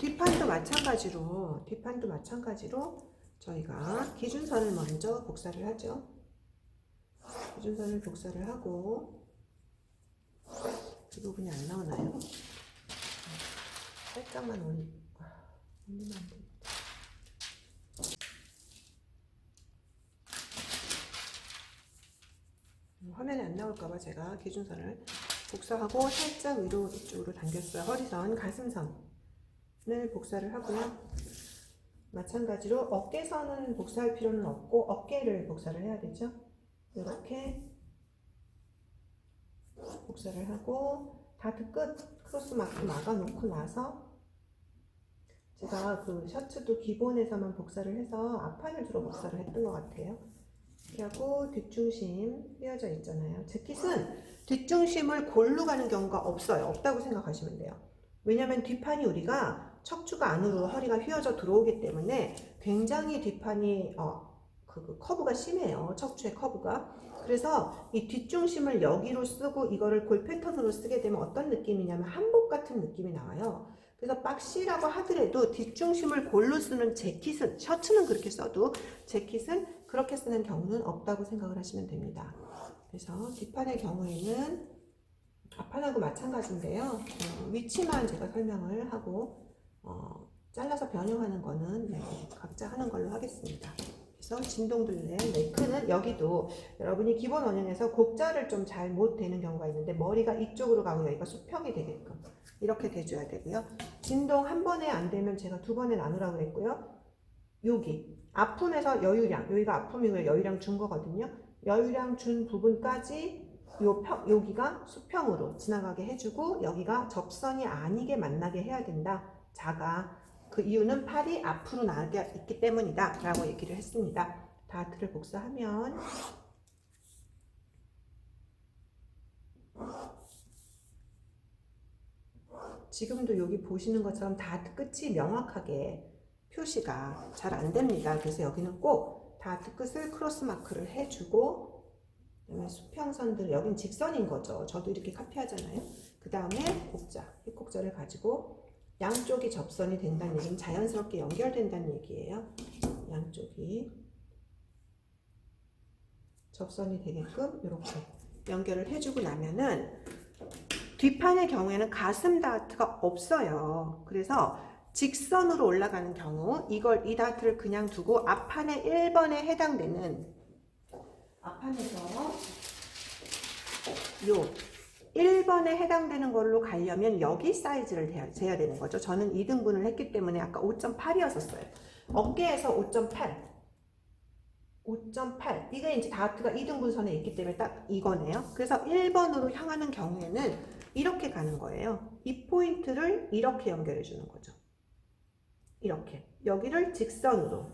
뒷판도 마찬가지로 뒷판도 마찬가지로 저희가 기준선을 먼저 복사를 하죠. 기준선을 복사를 하고 이 부분이 안 나오나요? 살짝만 올리, 아, 올리면 안 화면에 안 나올까봐 제가 기준선을 복사하고 살짝 위로 이쪽으로 당겼어요. 허리선, 가슴선 을 복사를 하고요. 마찬가지로 어깨선은 복사할 필요는 없고 어깨를 복사를 해야 되죠. 이렇게 복사를 하고 다트 끝 크로스 마크 막아놓고 나서 제가 그 셔츠도 기본에서만 복사를 해서 앞판을 주로 복사를 했던 것 같아요. 이렇게 하고 뒷중심 휘어져 있잖아요. 재킷은 뒷중심을 골로 가는 경우가 없어요. 없다고 생각하시면 돼요. 왜냐면 뒷판이 우리가 척추가 안으로 허리가 휘어져 들어오기 때문에 굉장히 뒷판이 어, 그, 그 커브가 심해요. 척추의 커브가. 그래서 이 뒷중심을 여기로 쓰고 이거를 골 패턴으로 쓰게 되면 어떤 느낌이냐면 한복 같은 느낌이 나와요. 그래서 박시라고 하더라도 뒷중심을 골로 쓰는 재킷은 셔츠는 그렇게 써도 재킷은 그렇게 쓰는 경우는 없다고 생각을 하시면 됩니다. 그래서 뒷판의 경우에는 앞판하고 마찬가지인데요. 어, 위치만 제가 설명을 하고 어, 잘라서 변형하는 거는 네, 각자 하는 걸로 하겠습니다. 그래서 진동둘레 네크는 여기도 여러분이 기본 원형에서 곡자를 좀 잘 못 되는 경우가 있는데 머리가 이쪽으로 가고 여기가 수평이 되게끔 이렇게 돼줘야 되고요. 진동 한 번에 안 되면 제가 두 번에 나누라고 그랬고요. 여기 아픔에서 여유량 여기가 아픔이고요. 여유량 준 거거든요. 여유량 준 부분까지 요 평, 여기가 수평으로 지나가게 해주고 여기가 접선이 아니게 만나게 해야 된다. 자가 그 이유는 팔이 앞으로 나게 있기 때문이다 라고 얘기를 했습니다. 다트를 복사하면 지금도 여기 보시는 것처럼 다트 끝이 명확하게 표시가 잘 안 됩니다. 그래서 여기는 꼭 다트 끝을 크로스 마크를 해주고 수평선들 여긴 직선인 거죠. 저도 이렇게 카피하잖아요. 그 다음에 곡자, 힙곡자를 가지고 양쪽이 접선이 된다는 얘기는 자연스럽게 연결된다는 얘기예요. 양쪽이 접선이 되게끔 이렇게 연결을 해주고 나면은 뒷판의 경우에는 가슴 다트가 없어요. 그래서 직선으로 올라가는 경우 이걸 이 다트를 그냥 두고 앞판의 1번에 해당되는 앞판에서 요 1번에 해당되는 걸로 가려면 여기 사이즈를 재야- 되는 거죠. 저는 2등분을 했기 때문에 아까 5.8이었었어요. 어깨에서 5.8. 5.8. 이게 이제 다트가 2등분선에 있기 때문에 딱 이거네요. 그래서 1번으로 향하는 경우에는 이렇게 가는 거예요. 이 포인트를 이렇게 연결해 주는 거죠. 이렇게. 여기를 직선으로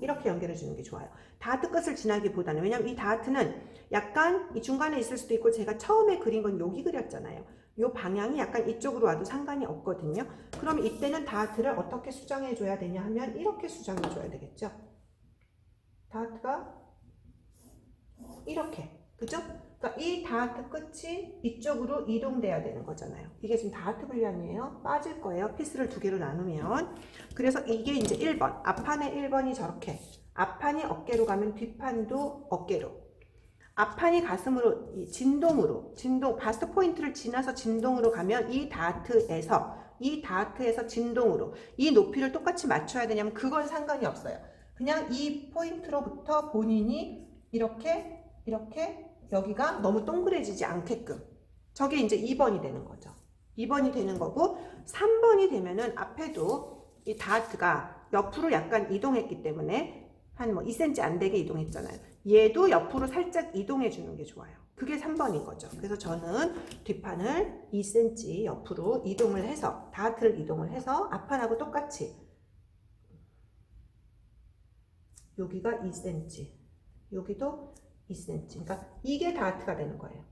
이렇게 연결해 주는 게 좋아요. 다트 끝을 지나기보다는 왜냐면 이 다트는 약간 이 중간에 있을 수도 있고 제가 처음에 그린 건 여기 그렸잖아요. 요 방향이 약간 이쪽으로 와도 상관이 없거든요. 그럼 이때는 다트를 어떻게 수정해 줘야 되냐 하면 이렇게 수정해 줘야 되겠죠. 다트가 이렇게 그죠? 그러니까 이 다트 끝이 이쪽으로 이동돼야 되는 거잖아요. 이게 지금 다트 분량이에요. 빠질 거예요. 피스를 두 개로 나누면. 그래서 이게 이제 1번. 앞판의 1번이 저렇게. 앞판이 어깨로 가면 뒷판도 어깨로. 앞판이 가슴으로, 이 진동으로, 진동, 바스트 포인트를 지나서 진동으로 가면 이 다트에서, 이 다트에서 진동으로, 이 높이를 똑같이 맞춰야 되냐면 그건 상관이 없어요. 그냥 이 포인트로부터 본인이 이렇게, 이렇게 여기가 너무 동그래지지 않게끔. 저게 이제 2번이 되는 거죠. 2번이 되는 거고, 3번이 되면은 앞에도 이 다트가 옆으로 약간 이동했기 때문에 한 뭐 2cm 안 되게 이동했잖아요. 얘도 옆으로 살짝 이동해 주는 게 좋아요. 그게 3번인 거죠. 그래서 저는 뒷판을 2cm 옆으로 이동을 해서, 다트를 이동을 해서 앞판하고 똑같이 여기가 2cm, 여기도 2cm. 그러니까 이게 다트가 되는 거예요.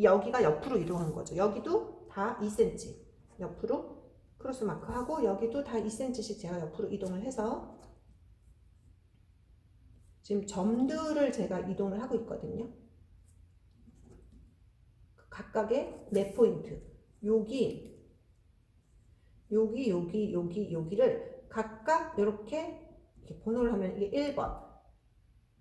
여기가 옆으로 이동한 거죠. 여기도 다 2cm 옆으로 크로스 마크하고 여기도 다 2cm씩 제가 옆으로 이동을 해서 지금 점들을 제가 이동을 하고 있거든요. 각각의 네 포인트. 여기 여기 여기 여기 여기를 각각 이렇게 번호를 하면 이게 1번.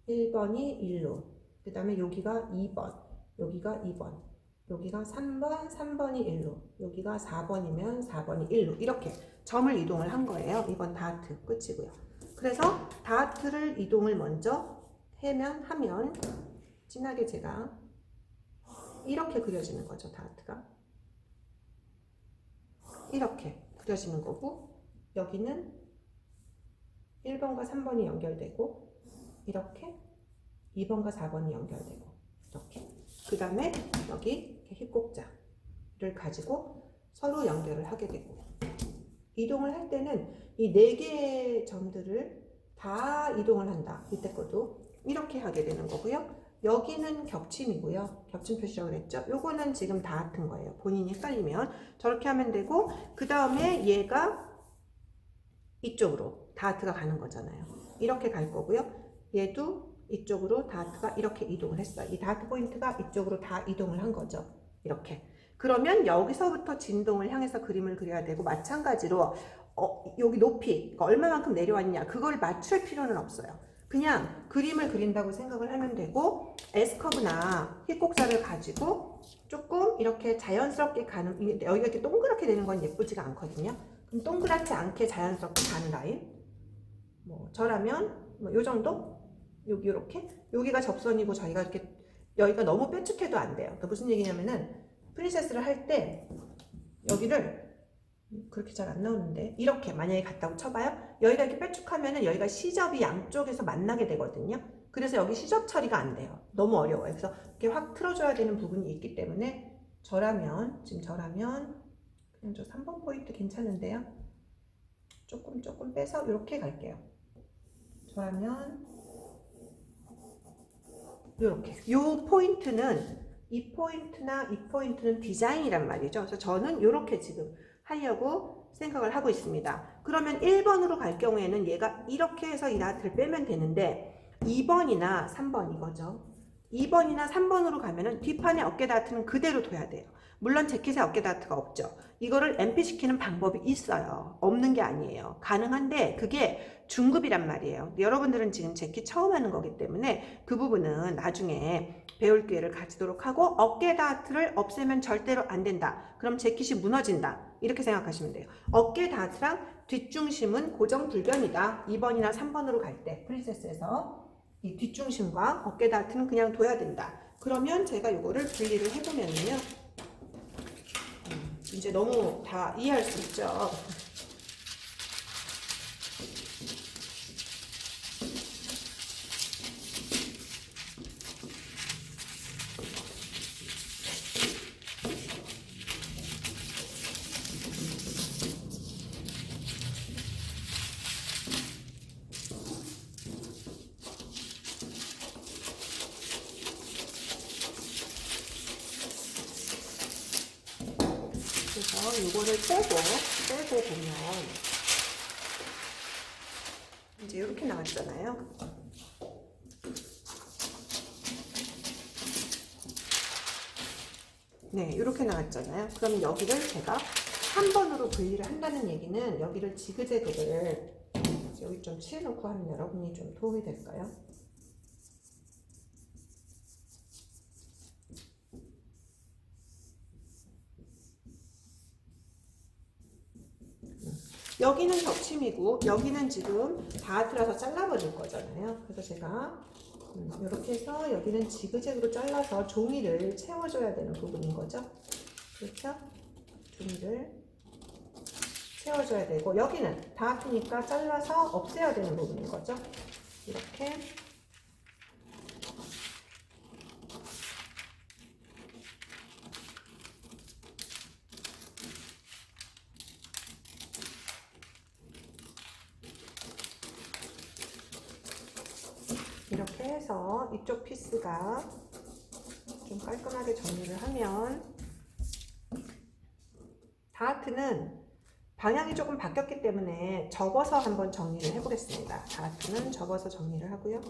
1번이 1로. 그 다음에 여기가 2번. 여기가 2번. 여기가 3번 3번이 1로. 여기가 4번이면 4번이 1로. 이렇게 점을 이동을 한 거예요. 이번 다트. 끝이고요 그래서 다트를 이동을 먼저 해면 하면 진하게 제가 이렇게 그려지는 거죠 다트가. 이렇게 그려지는 거고 여기는 1번과 3번이 연결되고 이렇게 2번과 4번이 연결되고 이렇게. 그 다음에 여기 힙곡자를 가지고 서로 연결을 하게 되고 이동을 할 때는 이 네 개의 점들을 다 이동을 한다 이때 것도 이렇게 하게 되는 거고요 여기는 겹침이고요 겹침 표시라고 그랬죠 요거는 지금 다 같은 거예요 본인이 헷갈리면 저렇게 하면 되고 그 다음에 얘가 이쪽으로 다트가 가는 거잖아요. 이렇게 갈 거고요. 얘도 이쪽으로 다트가 이렇게 이동을 했어요. 이 다트 포인트가 이쪽으로 다 이동을 한 거죠. 이렇게. 그러면 여기서부터 진동을 향해서 그림을 그려야 되고 마찬가지로 어, 여기 높이 그러니까 얼마만큼 내려왔냐 그걸 맞출 필요는 없어요. 그냥 그림을 그린다고 생각을 하면 되고 S커브나 힙곡사를 가지고 조금 이렇게 자연스럽게 가는 여기가 이렇게 동그랗게 되는 건 예쁘지가 않거든요. 그럼 동그랗지 않게 자연스럽게 가는 라인 뭐 저라면 뭐 요 정도 여기 이렇게 여기가 접선이고 저희가 이렇게 여기가 너무 빼쭉해도 안 돼요. 그 무슨 얘기냐면은 프린세스를 할 때 여기를 그렇게 잘 안 나오는데 이렇게 만약에 갔다고 쳐봐요. 여기가 이렇게 빼쭉하면은 여기가 시접이 양쪽에서 만나게 되거든요. 그래서 여기 시접 처리가 안 돼요. 너무 어려워요. 그래서 이렇게 확 틀어줘야 되는 부분이 있기 때문에 저라면 지금 저라면 그냥 저 3번 포인트 괜찮은데요. 조금 조금 빼서 이렇게 갈게요. 저라면 이렇게 요 포인트는 이 포인트나 이 포인트는 디자인이란 말이죠. 그래서 저는 이렇게 지금 하려고 생각을 하고 있습니다. 그러면 1번으로 갈 경우에는 얘가 이렇게 해서 이 나트를 빼면 되는데 2번이나 3번 이거죠. 2번이나 3번으로 가면은 뒷판에 어깨 다트는 그대로 둬야 돼요. 물론 재킷에 어깨 다트가 없죠. 이거를 MP 시키는 방법이 있어요. 없는 게 아니에요. 가능한데 그게 중급이란 말이에요. 여러분들은 지금 재킷 처음 하는 거기 때문에 그 부분은 나중에 배울 기회를 가지도록 하고 어깨 다트를 없애면 절대로 안 된다. 그럼 재킷이 무너진다. 이렇게 생각하시면 돼요. 어깨 다트랑 뒷중심은 고정 불변이다. 2번이나 3번으로 갈 때 프린세스에서 이 뒷중심과 어깨 다트는 그냥 둬야 된다. 그러면 제가 이거를 분리를 해보면요. 음, 이제 너무 다 이해할 수 있죠. 이거를 빼고 빼고 보면 이제 이렇게 나왔잖아요. 네, 이렇게 나왔잖아요. 그럼 여기를 제가 한 번으로 분리를 한다는 얘기는 여기를 지그재그를 여기 좀 칠해놓고 하면 여러분이 좀 도움이 될까요? 여기는 겹침이고 여기는 지금 다 들어서 잘라버릴 거잖아요. 그래서 제가 이렇게 해서 여기는 지그재그로 잘라서 종이를 채워줘야 되는 부분인 거죠. 그렇죠? 종이를 채워줘야 되고 여기는 다 아프니까 잘라서 없애야 되는 부분인 거죠. 이렇게 이렇게 해서 이쪽 피스가 좀 깔끔하게 정리를 하면 다하트는 방향이 조금 바뀌었기 때문에 접어서 한번 정리를 해보겠습니다. 다하트는 접어서 정리를 하고요.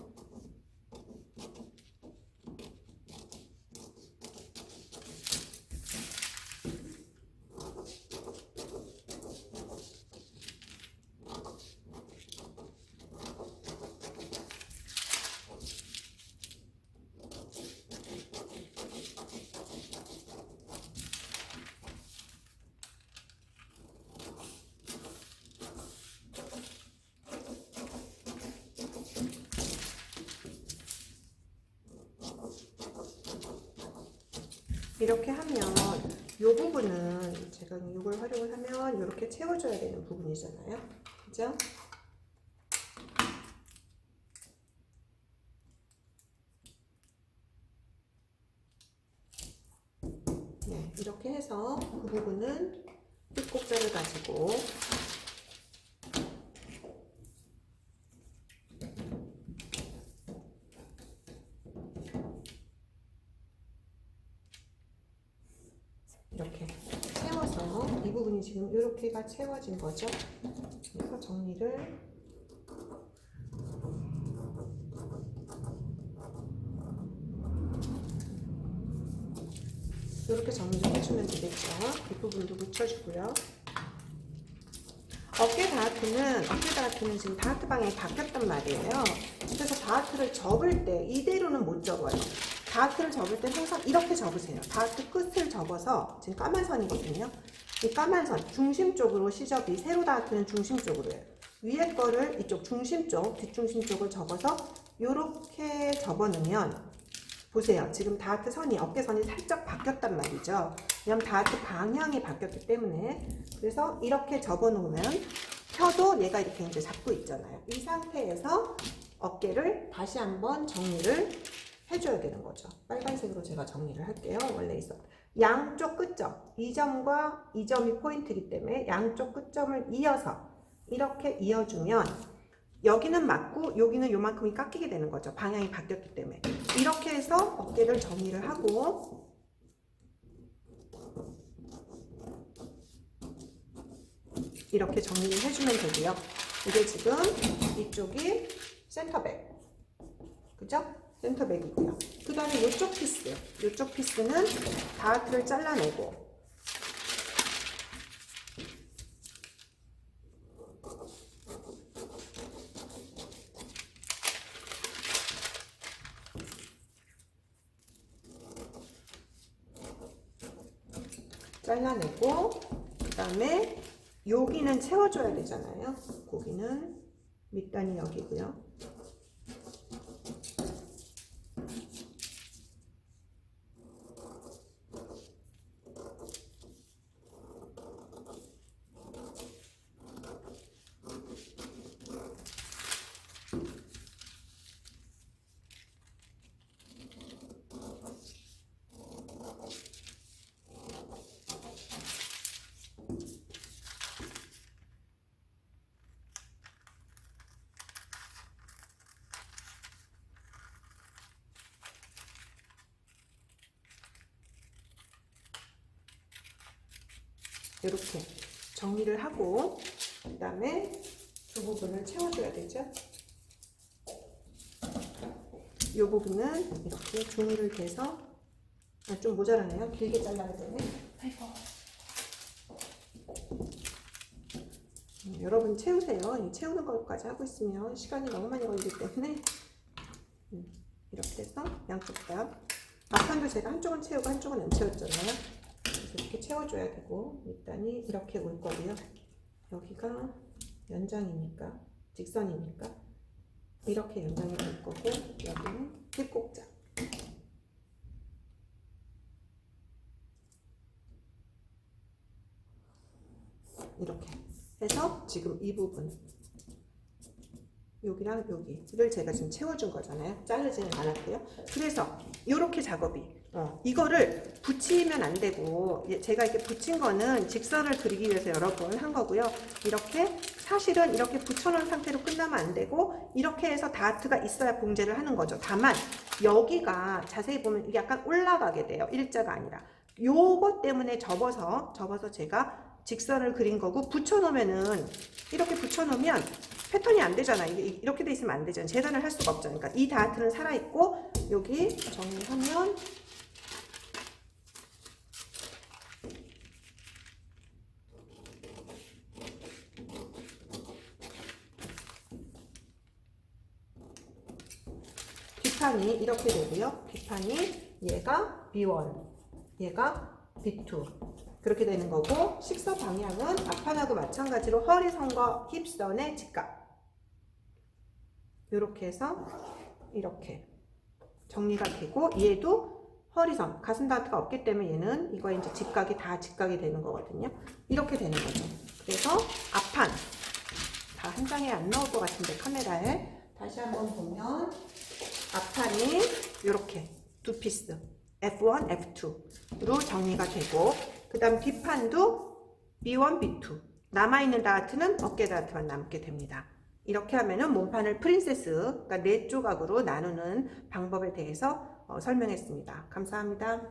이렇게 하면 이 부분은 제가 이걸 활용을 하면 이렇게 채워줘야 되는 부분이잖아요. 그죠? 네, 이렇게 해서 그 부분은 삐곡자를 가지고 이렇게 채워서 이 부분이 지금 이렇게가 채워진 거죠. 그래서 정리를 이렇게 정리를 해주면 되겠죠. 뒷부분도 붙여주고요. 어깨 다하트는 어깨 다하트는 지금 다하트 방향이 바뀌었단 말이에요. 그래서 다하트를 접을 때 이대로는 못 접어요. 다하트를 접을 때 항상 이렇게 접으세요. 다하트 끝을 접어서 지금 까만 선이거든요. 이 까만 선 중심 쪽으로 시접이 세로 다하트는 중심 쪽으로예요. 위에 거를 이쪽 중심 쪽 뒷중심 쪽을 접어서 이렇게 접어놓으면 보세요. 지금 다하트 선이 어깨선이 살짝 바뀌었단 말이죠. 왜냐면 다하트 방향이 바뀌었기 때문에 그래서 이렇게 접어 놓으면 펴도 얘가 이렇게 이제 잡고 있잖아요. 이 상태에서 어깨를 다시 한번 정리를 해줘야 되는 거죠. 빨간색으로 제가 정리를 할게요. 원래 있어. 양쪽 끝점, 이 점과 이 점이 포인트이기 때문에 양쪽 끝점을 이어서 이렇게 이어주면 여기는 맞고 여기는 요만큼이 깎이게 되는 거죠. 방향이 바뀌었기 때문에. 이렇게 해서 어깨를 정리를 하고 이렇게 정리를 해주면 되고요. 이게 지금 이쪽이 센터백. 그죠? 센터백이고요. 그 다음에 이쪽 피스. 이쪽 피스는 다하트를 잘라내고 잘라내고 그 다음에 여기는 채워줘야 되잖아요. 고기는 밑단이 여기고요. 이렇게 정리를 하고 그 다음에 두 부분을 채워줘야 되죠. 이 부분은 이렇게 종이를 대서 아, 좀 모자라네요. 길게 잘라야 되네. 아이고. 음, 여러분 채우세요. 이 채우는 것까지 하고 있으면 시간이 너무 많이 걸리기 때문에 음, 이렇게 해서 양쪽 다 앞판도 제가 한쪽은 채우고 한쪽은 안 채웠잖아요. 채워줘야 되고 밑단이 이렇게 올 거고요. 여기가 연장이니까 직선이니까 이렇게 연장이 될 거고 여기는 힙곡자 이렇게 해서 지금 이 부분 여기랑 여기를 제가 지금 채워준 거잖아요. 자르지는 않았고요. 그래서 이렇게 작업이 어, 이거를 붙이면 안 되고 예, 제가 이렇게 붙인 거는 직선을 그리기 위해서 여러 번 한 거고요. 이렇게 사실은 이렇게 붙여놓은 상태로 끝나면 안 되고 이렇게 해서 다트가 있어야 봉제를 하는 거죠. 다만 여기가 자세히 보면 약간 올라가게 돼요. 일자가 아니라 요것 때문에 접어서 접어서 제가 직선을 그린 거고 붙여놓으면은 이렇게 붙여놓으면 패턴이 안 되잖아요. 이게 이렇게 돼 있으면 안 되잖아요. 재단을 할 수가 없잖아요. 그러니까 이 다트는 살아있고 여기 정리하면 비판이 이렇게 되고요. 비판이 얘가 B1, 얘가 B2 그렇게 되는 거고 식서 방향은 앞판하고 마찬가지로 허리선과 힙선의 직각 이렇게 해서 이렇게 정리가 되고 얘도 허리선, 가슴 다트가 없기 때문에 얘는 이거 이제 직각이 다 직각이 되는 거거든요. 이렇게 되는 거죠. 그래서 앞판 다 한 장에 안 나올 것 같은데 카메라에 다시 한번 보면 앞판이 이렇게 두 피스 F1, F2로 정리가 되고 그 다음 뒷판도 B1, B2 남아있는 다트는 어깨 다트만 남게 됩니다. 이렇게 하면은 몸판을 프린세스, 그러니까 네 조각으로 나누는 방법에 대해서 어, 설명했습니다. 감사합니다.